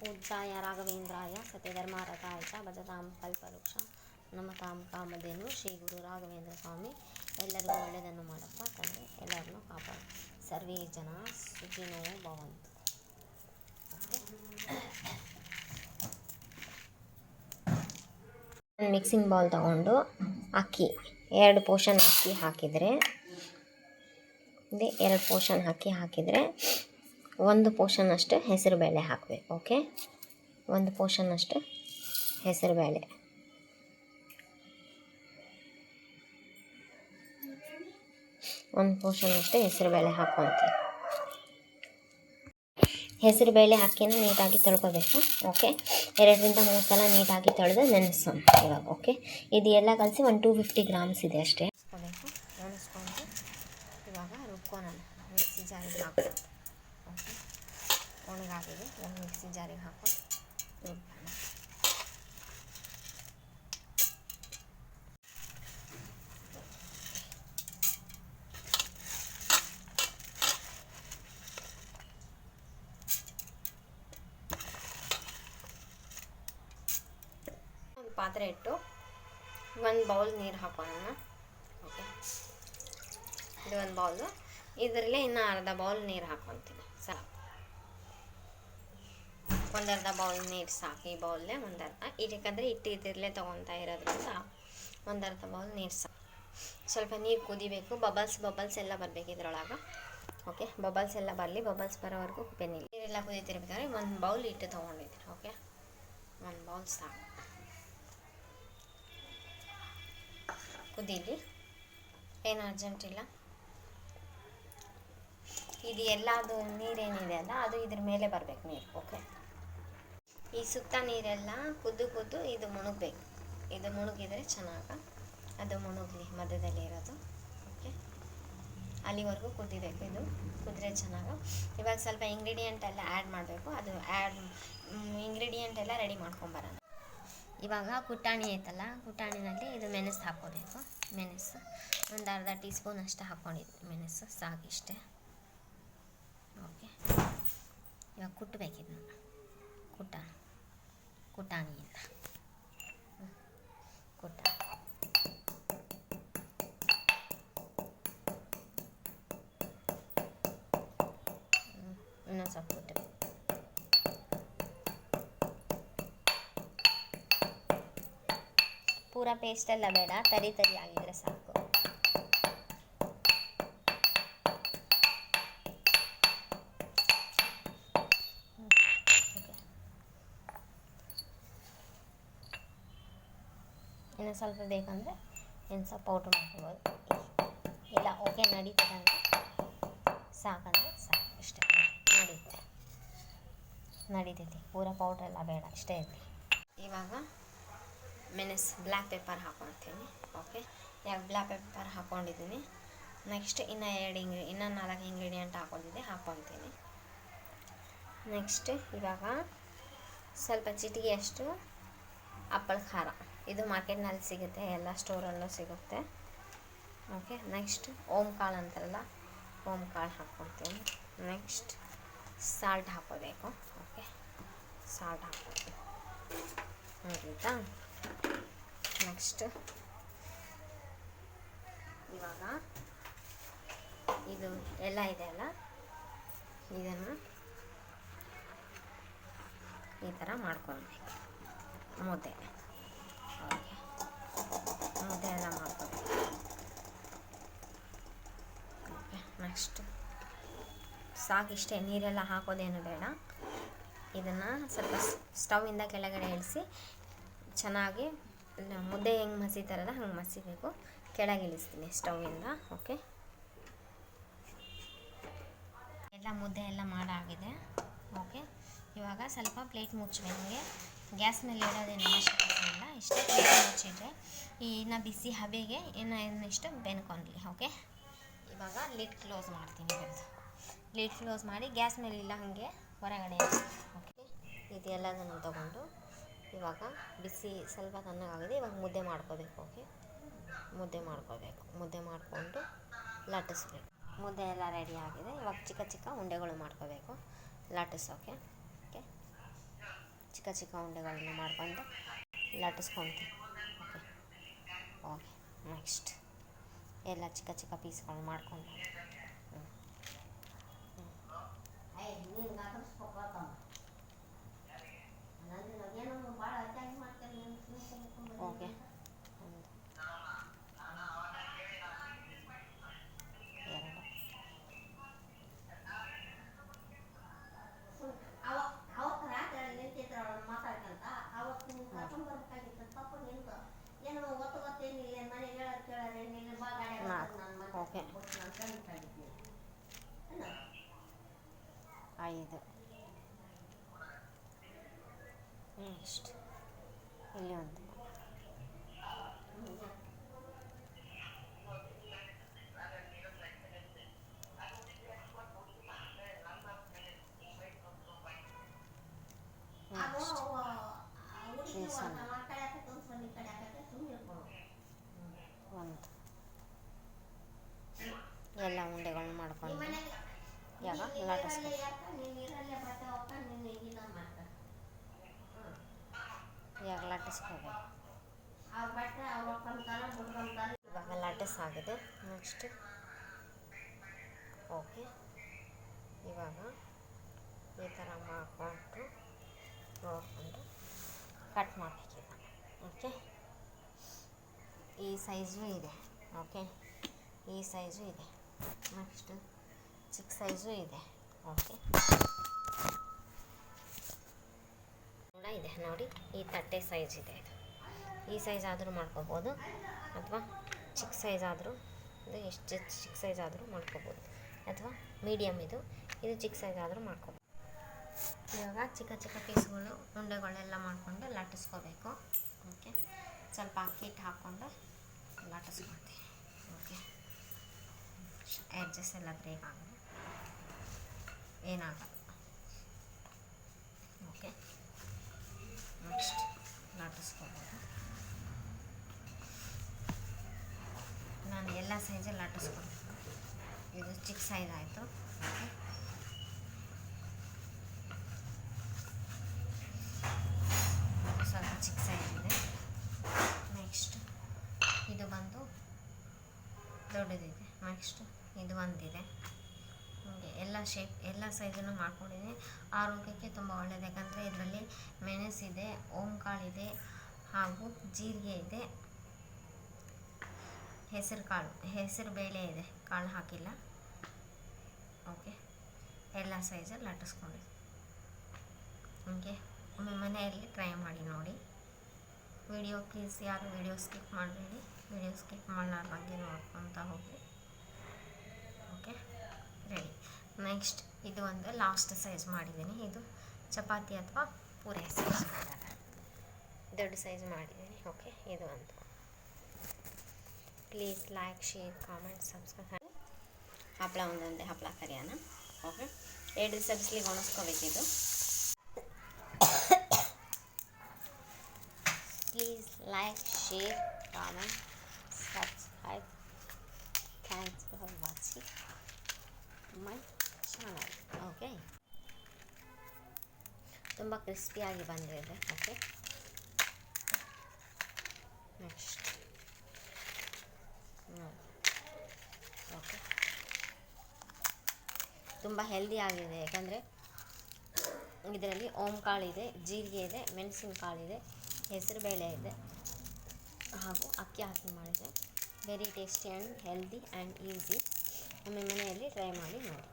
पूज्याय ರಾಘವೇಂದ್ರಾಯ ಸತ್ಯಧರ್ಮಾರಥಾಯ ಚ ಭಜತಾಂ ಕಲ್ಪವೃಕ್ಷ ನಮತಾಂ ಕಾಮಧೇನು ಶ್ರೀ ಗುರು ರಾಘವೇಂದ್ರ ಸ್ವಾಮಿ ಎಲ್ಲರಿಗೂ ಒಳ್ಳೆಯದನ್ನು ಮಾಡಪ್ಪ ತಂದೆ ಎಲ್ಲರನ್ನೂ ಕಾಪಾಡು ಸರ್ವೇ ಜನ ಸುಖಿನೋ ಭವಂತು ಮಿಕ್ಸಿಂಗ್ ಬೌಲ್ ತಗೊಂಡು ಅಕ್ಕಿ ಎರಡು ಪೋರ್ಷನ್ ಅಕ್ಕಿ ಹಾಕಿದರೆ ಇದೆ ಎರಡು ಪೋರ್ಷನ್ ಅಕ್ಕಿ ಹಾಕಿದರೆ ಒಂದು ಪೋರ್ಷನ್ ಅಷ್ಟು ಹೆಸರುಬೇಳೆ ಹಾಕಬೇಕು ಓಕೆ ಒಂದು ಪೋರ್ಷನ್ ಅಷ್ಟು ಹೆಸರು ಬೇಳೆ. ಒಂದು ಪೋರ್ಷನ್ ಅಷ್ಟು ಹೆಸರುಬೇಳೆ ಹಾಕ್ಕೊತೀವಿ ಹೆಸರುಬೇಳೆ ಹಾಕಿನ ನೀಟಾಗಿ ತೊಳ್ಕೊಬೇಕು ಓಕೆ ಎರಡರಿಂದ ಮೂರು ಸಲ ನೀಟಾಗಿ ತೊಳೆದು ನೆನೆಸೋಣ ಇವಾಗ ಓಕೆ ಇದು ಎಲ್ಲ ಕಲಸಿ ಒಂದು ಟೂ ಫಿಫ್ಟಿ ಗ್ರಾಮ್ಸ್ ಇದೆ ಅಷ್ಟೇ. ನೆನೆಸ್ಕೊಂಡು ಇವಾಗ ರುಬ್ಕೋಣ ಮಿಕ್ಸಿ ಜಾರಿಗೆ ಹಾಕೋದು ಓಕೆ ಒಣಗಾಗಿದೆ ಒಂದು ಮಿಕ್ಸಿ ಜಾರಿಗೆ ಹಾಕೊಂಡು ಒಂದು ಪಾತ್ರೆ ಇಟ್ಟು ಒಂದು ಬೌಲ್ ನೀರು ಹಾಕೋಣ ಓಕೆ ಇದು ಒಂದು ಬೌಲು ಇದರಲ್ಲಿ ಇನ್ನೂ ಅರ್ಧ ಬೌಲ್ ನೀರು ಹಾಕೊತೀನಿ. ಸಾಕು ಒಂದು ಅರ್ಧ ಬೌಲ್ ನೀರು ಸಾಕು, ಈ ಬೌಲ್ನೇ ಒಂದರ್ಧ. ಇದಕ್ಕಂದರೆ ಹಿಟ್ಟು ಇದಿರಲೇ ತೊಗೊತಾ ಇರೋದ್ರಿಂದ ಒಂದರ್ಧ ಬೌಲ್ ನೀರು ಸಾಕು. ಸ್ವಲ್ಪ ನೀರು ಕುದಿಬೇಕು. ಬಬಲ್ಸ್ ಬಬಲ್ಸ್ ಎಲ್ಲ ಬರಬೇಕು ಇದ್ರೊಳಗೆ. ಓಕೆ ಬಬಲ್ಸ್ ಎಲ್ಲ ಬರಲಿ. ಬಬಲ್ಸ್ ಬರೋವರೆಗೂ ಬೆನ್ನಿಲ್ಲ ನೀರೆಲ್ಲ ಕುದೀತಿರ್ಬೇಕಾದ್ರೆ ಒಂದು ಬೌಲ್ ಹಿಟ್ಟು ತೊಗೊಂಡಿದ್ದೀನಿ ಓಕೆ ಒಂದು ಬೌಲ್ ಸಾಕು. ಕುದೀಲಿ. ಏನು ಅರ್ಜೆಂಟ್ ಇಲ್ಲ? ಇದು ಎಲ್ಲದು ನೀರೇನಿದೆ ಅಲ್ಲ, ಅದು ಇದ್ರ ಮೇಲೆ ಬರಬೇಕು ನೀರು. ಓಕೆ ಈ ಸುತ್ತ ನೀರೆಲ್ಲ ಕುದ್ದು ಕುದ್ದು ಇದು ಮುಳುಗಬೇಕು ಇದು ಮುಣುಗಿದ್ರೆ ಚೆನ್ನಾಗ ಅದು ಮುಳುಗಲಿ ಮಧ್ಯದಲ್ಲಿ ಇರೋದು. ಓಕೆ ಅಲ್ಲಿವರೆಗೂ ಕುದಿಬೇಕು ಇದು. ಕುದ್ರೆ ಚೆನ್ನಾಗ. ಇವಾಗ ಸ್ವಲ್ಪ ಇಂಗ್ರೀಡಿಯೆಂಟ್ ಎಲ್ಲ ಆ್ಯಡ್ ಮಾಡಬೇಕು. ಅದು ಆ್ಯಡ್ ಇಂಗ್ರೀಡಿಯೆಂಟ್ ಎಲ್ಲ ರೆಡಿ ಮಾಡ್ಕೊಂಬರೋಣ ಇವಾಗ ಕುಟ್ಟಾಣಿ ಐತಲ್ಲ ಕುಟ್ಟಾಣಿನಲ್ಲಿ ಇದು ಮೆಣಸು ಹಾಕ್ಕೋಬೇಕು. ಮೆಣಸು ಒಂದು ಅರ್ಧ ಟೀ ಸ್ಪೂನ್ ಅಷ್ಟು ಹಾಕ್ಕೊಂಡಿದ್ವಿ ಮೆಣಸು ಸಾಕಿಷ್ಟೇ ಓಕೆ ಇವಾಗ ಕುಟ್ಟಬೇಕಿದ್ನ ಕುಟ್ಟ ಕುಟ್ಟಾಣಿಯಿಂದ ಹ್ಮ್. ಕುಟ್ಟ ಹ್ಮ್. ಇನ್ನೊಂದು ಸ್ವಲ್ಪ ಕುಟ್ಟಬೇಕು ಪೂರ ಪೇಸ್ಟ್ ಎಲ್ಲ ಬೇಡ ತರಿ ತರಿ ಆಗಿದ್ರೆ ಸಾಕು ಸ್ವಲ್ಪ ಬೇಕಂದರೆ ಏನು ಸ್ವಲ್ಪ ಪೌಡ್ರ್ ಮಾಡ್ಕೊಬೋದು. ಇಲ್ಲ ಓಕೆ ನಡೀತದೆ ಅಂದರೆ ಸಾಕಂದರೆ ಸಾಕು. ಇಷ್ಟೇ, ನಡೀತೆ ನಡೀತೈತಿ, ಪೂರ ಪೌಡ್ರ್ ಎಲ್ಲ ಬೇಡ, ಇಷ್ಟೇ ಇರಲಿ. ಇವಾಗ ಮೆಣಸು ಬ್ಲ್ಯಾಕ್ ಪೇಪರ್ ಹಾಕೊಳ್ತೀನಿ ಓಕೆ ಯಾವ ಬ್ಲ್ಯಾಕ್ ಪೇಪರ್ ಹಾಕ್ಕೊಂಡಿದ್ದೀನಿ ನೆಕ್ಸ್ಟ್ ಇನ್ನು ಎರಡು ಇಂಗ್ರಿ ಇನ್ನೂ ನಾಲ್ಕು ಇಂಗ್ರೀಡಿಯೆಂಟ್ ಹಾಕೊಂಡಿದ್ದೆ ಹಾಕ್ಕೊತೀನಿ ನೆಕ್ಸ್ಟ್ ಇವಾಗ ಸ್ವಲ್ಪ ಚಿಟಿಗೆಯಷ್ಟು ಅಪ್ಪಳ ಖಾರ. ಇದು ಮಾರ್ಕೆಟ್ನಲ್ಲಿ ಸಿಗುತ್ತೆ, ಎಲ್ಲ ಸ್ಟೋರಲ್ಲೂ ಸಿಗುತ್ತೆ. ಓಕೆ ನೆಕ್ಸ್ಟ್ ಓಮ್ ಕಾಳು ಅಂತಾರಲ್ಲ ಓಮ್ ಕಾಳು ಹಾಕ್ಕೊಳ್ತೀನಿ ನೆಕ್ಸ್ಟ್ ಸಾಲ್ಟ್ ಹಾಕೋಬೇಕು ಓಕೆ ಸಾಲ್ಟ್ ಹಾಕ್ಕೊಳ್ತೀನಿ ಮುಗೀತಾ? ನೆಕ್ಸ್ಟ್ ಇವಾಗ ಇದು ಎಲ್ಲ ಇದೆ ಅಲ್ಲ? ಇದನ್ನು ಈ ಥರ ಮಾಡ್ಕೊಳ್ಬೇಕು. ಮುದ್ದೆ. ಎಲ್ಲ ಮಾಡ್ಕೊಬೇಕು ಓಕೆ ನೆಕ್ಸ್ಟ್ ಸಾಕಿಷ್ಟೇ ನೀರೆಲ್ಲ ಹಾಕೋದೇನು ಬೇಡ. ಇದನ್ನು ಸ್ವಲ್ಪ ಸ್ಟವಿಂದ ಕೆಳಗಡೆ ಇಳಿಸಿ, ಚೆನ್ನಾಗಿ ಮುದ್ದೆ ಹೆಂಗೆ ಮಸಿತಾರಲ್ಲ ಹಂಗೆ ಮಸಿಬೇಕು. ಕೆಳಗೆ ಇಳಿಸ್ತೀನಿ ಸ್ಟವಿಂದ ಓಕೆ ಎಲ್ಲ ಮುದ್ದೆ ಎಲ್ಲ ಮಾಡಾಗಿದೆ ಓಕೆ ಇವಾಗ ಸ್ವಲ್ಪ ಪ್ಲೇಟ್ ಮುಚ್ಚಬೇಕು ಗ್ಯಾಸ್ ಮೇಲೆ ಇಡೋದೇನು ಅವಶ್ಯಕತೆ ಇಲ್ಲ. ಇಷ್ಟೇ ಮುಚ್ಚಿಟ್ರೆ ಇನ್ನು ಬಿಸಿ ಹಬೆಗೆ ಇನ್ನು ಇನ್ನಿಷ್ಟು ಬೆನ್ಕೊಂಡ್ಲಿ ಓಕೆ ಇವಾಗ ಲಿಡ್ ಕ್ಲೋಸ್ ಮಾಡ್ತೀನಿ ಇದ್ರದ್ದು ಲಿಡ್ ಕ್ಲೋಸ್ ಮಾಡಿ ಗ್ಯಾಸ್ ಮೇಲೆ ಇಲ್ಲ ಹಾಗೆ ಹೊರಗಡೆ ಓಕೆ ಇದೆಲ್ಲದನ್ನು ತಗೊಂಡು ಇವಾಗ ಬಿಸಿ ಸ್ವಲ್ಪ ತಣ್ಣಗಾಗಿದೆ, ಇವಾಗ ಮುದ್ದೆ ಮಾಡ್ಕೋಬೇಕು ಓಕೆ ಮುದ್ದೆ ಮಾಡ್ಕೋಬೇಕು. ಮುದ್ದೆ ಮಾಡಿಕೊಂಡು ಲಟ್ಟಿಸ್ಬೇಕು. ಮುದ್ದೆ ಎಲ್ಲ ರೆಡಿ ಆಗಿದೆ. ಇವಾಗ ಚಿಕ್ಕ ಚಿಕ್ಕ ಉಂಡೆಗಳು ಮಾಡ್ಕೋಬೇಕು. ಲಟ್ಟಿಸೋಕೆ ಚಿಕ್ಕ ಚಿಕ್ಕ ಉಂಡೆಗಳನ್ನ ಮಾಡ್ಕೊಂಡು ಲಟ್ಟಿಸ್ಕೊತೀನಿ ಓಕೆ ಓಕೆ ನೆಕ್ಸ್ಟ್ ಎಲ್ಲ ಚಿಕ್ಕ ಚಿಕ್ಕ ಪೀಸ್ಗಳು ಮಾಡ್ಕೊಂಡು. ಹಾಕತ್ತೆ, ಇಲ್ಲಿ ಇರ್ಬೋದು. ಒಂದು ಎಲ್ಲ ಉಂಡೆಗಳನ್ನ ಮಾಡ್ಕೊಂಡು ಯಾವಾಗ ಲಟ್ಟಿಸ್ಬೇಕು. ನೀರಲ್ಲೇ ಹಾಕ, ನೀನ್ ನೀರಲ್ಲೇ ಬಟ್ಟೆ ಒಕ್ಕ, ನೀನ್ ಇದನ್ನ ಮಾಡ್ಕ. ಹ್ಮ್. ಇವಾಗ ಲಟ್ಟಿಸ್ ಆಗಿದೆ. ನೆಕ್ಸ್ಟ್ ಓಕೆ ಇವಾಗ ಈ ಥರ ಮಾಡಿಕೊಂಡು ನೋಡಿಕೊಂಡು ಕಟ್ ಮಾಡಬೇಕಿದೆ ಓಕೆ ಈ ಸೈಜು ಇದೆ. ಓಕೆ ಈ ಸೈಜು ಇದೆ. ನೆಕ್ಸ್ಟ್ ಚಿಕ್ಕ ಸೈಜು ಇದೆ. ಓಕೆ ಇದೆ ನೋಡಿ, ಈ ತಟ್ಟೆ ಸೈಜ್ ಇದೆ ಇದು. ಈ ಸೈಜ್ ಆದರೂ ಮಾಡ್ಕೋಬೋದು, ಅಥವಾ ಚಿಕ್ಕ ಸೈಜ್ ಆದರೂ, ಇದು ಎಷ್ಟು ಚಿಕ್ಕ ಸೈಜ್ ಆದರೂ ಮಾಡ್ಕೋಬೋದು, ಅಥವಾ ಮೀಡಿಯಮ್ ಇದು ಇದು ಚಿಕ್ಕ ಸೈಜ್ ಆದರೂ ಮಾಡ್ಕೋಬೋದು. ಇವಾಗ ಚಿಕ್ಕ ಚಿಕ್ಕ ಪೀಸ್ಗಳು ಉಂಡೆಗಳೆಲ್ಲ ಮಾಡಿಕೊಂಡು ಲಟ್ಟಿಸ್ಕೋಬೇಕು. ಓಕೆ ಸ್ವಲ್ಪ ಅಕ್ಕಿ ಹಿಟ್ಟು ಹಾಕ್ಕೊಂಡು ಲಟ್ಟಿಸ್ಕೊಳ್ತೀನಿ. ಓಕೆ ಎಡ್ಜಸ್ ಎಲ್ಲ ಬ್ರೇಕ್ ಆಗಲ್ಲ ಏನಾಗಲ್ಲ. ಓಕೆ ಸೈಜಲ್ಲಿ ಲಟ್ಟಿಸ್ಕೊಳ್ಬೇಕು ಇದು ಚಿಕ್ಕ ಸೈಜ್ ಆಯಿತು. ಸ್ವಲ್ಪ ಚಿಕ್ಕ ಸೈಜ್ ಇದೆ ನೆಕ್ಸ್ಟ್ ಇದು ಬಂದು ದೊಡ್ಡದಿದೆ. ನೆಕ್ಸ್ಟ್ ಇದು ಒಂದಿದೆ. ಹೀಗೆ ಎಲ್ಲ ಶೇಪ್ ಎಲ್ಲ ಸೈಜನ್ನು ಮಾಡ್ಕೊಂಡಿದ್ದೀನಿ ಆರೋಗ್ಯಕ್ಕೆ ತುಂಬ ಒಳ್ಳೆಯದು ಯಾಕಂದರೆ ಇದರಲ್ಲಿ ಮೆಣಸಿದೆ ಓಂಕಾಳಿದೆ ಹಾಗೂ ಜೀರಿಗೆ ಇದೆ. ಹೆಸರು ಕಾಳು, ಹೆಸರು ಬೇಳೆ ಇದೆ, ಕಾಳು ಹಾಕಿಲ್ಲ. ಓಕೆ ಎಲ್ಲ ಸೈಜಲ್ಲಿ ಲಟ್ಟಿಸ್ಕೊಂಡು ಹೀಗೆ ನಿಮ್ಮ ಮನೆಯಲ್ಲಿ ಟ್ರೈ ಮಾಡಿ ನೋಡಿ. ವಿಡಿಯೋ ಪ್ಲೀಸ್ ಯಾರು ವಿಡಿಯೋ ಸ್ಕಿಪ್ ಮಾಡಬೇಡಿ. ವಿಡಿಯೋ ಸ್ಕಿಪ್ ಮಾಡಲಾರ್ದಂಗೆ ನೋಡ್ಕೊತ ಹೋಗಿ. ಓಕೆ ರೆಡಿ ನೆಕ್ಸ್ಟ್ ಇದು ಒಂದು ಲಾಸ್ಟ್ ಸೈಜ್ ಮಾಡಿದ್ದೀನಿ. ಇದು ಚಪಾತಿ ಅಥವಾ ಪೂರಿ ಸೈಜ್ ದೊಡ್ಡ ಸೈಜ್ ಮಾಡಿದ್ದೀನಿ. ಓಕೆ ಇದು ಒಂದು. Please like share comment subscribe ಹಪ್ಪಳ ಒಂದೊಂದೇ ಹಪ್ಪಳ ಕರಿಯೋಣ ಓಕೆ ಎರಡು ದಿವಸ ಬಿಸಿಲಿಗೆ ಒಣಸ್ಕೋಬೇಕಿದು please like share comment subscribe thanks for watching my channel okay ತುಂಬ ಕ್ರಿಸ್ಪಿಯಾಗಿ ಬಂದಿದೆ ಓಕೆ ನೆಕ್ಸ್ಟ್ ಓಕೆ ತುಂಬ ಹೆಲ್ದಿ ಆಗಿದೆ. ಯಾಕಂದರೆ ಇದರಲ್ಲಿ ಓಂ ಕಾಳಿದೆ ಜೀರಿಗೆ ಇದೆ, ಮೆಣಸಿನ ಕಾಳಿದೆ ಹೆಸರುಬೇಳೆ ಇದೆ ಹಾಗೂ ಅಕ್ಕಿ ಹಾಕಿ ಮಾಡಿದೆ. Very tasty and healthy and easy ನಿಮ್ಮ ಮನೆಯಲ್ಲಿ ಟ್ರೈ ಮಾಡಿ ನೋಡಿ.